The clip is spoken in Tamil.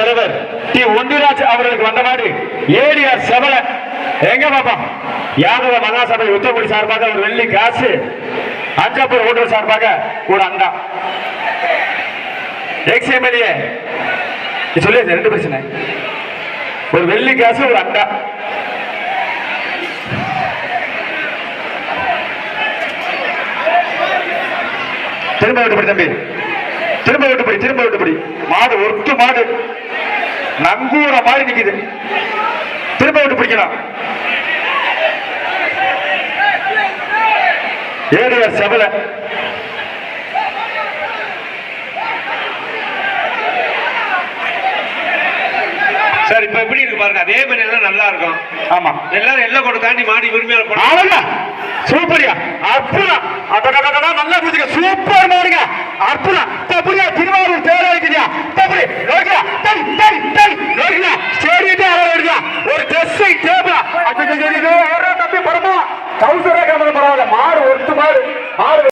தலைவர் டி. ஒன்றிராஜ் அவர்களுக்கு வந்த மாதிரி ஏடிஆர் செவல. எங்க பாப்பா? யாதவ மகாசபை உத்தரகுடி சார்பாக ஒரு வெள்ளி காசு. அஞ்சாப்பூர் ஹோட்டல் சார்பாக ஒரு அண்டா. எக்ஸ் எம்எல்ஏ சொல்லியாச்சு ரெண்டு பிரச்சனை? ஒரு வெள்ளி காசு ஒரு அண்டா. திரும்ப விட்டு தம்பி. திரும்ப விட்டுப்படி திரும்ப விட்டுப்படி மாடு ஒட்டு மாடு. நங்கூர மாதிரி நிக்குது. திரும்ப விட்டு பிடிக்கலாம். ஏடிஆர் செவல. சார் இப்ப எப்படி இருக்கு பாருங்க. அதே மாதிரி எல்லாம் நல்லா இருக்கும். ஆமா. எல்லாரும் எல்லாம் கொண்டு தாண்டி மாடி உரிமையாளர் போனா கவுசரே கிளம்புற பரவாயில்ல மாடு ஒத்து மாடு. மாடு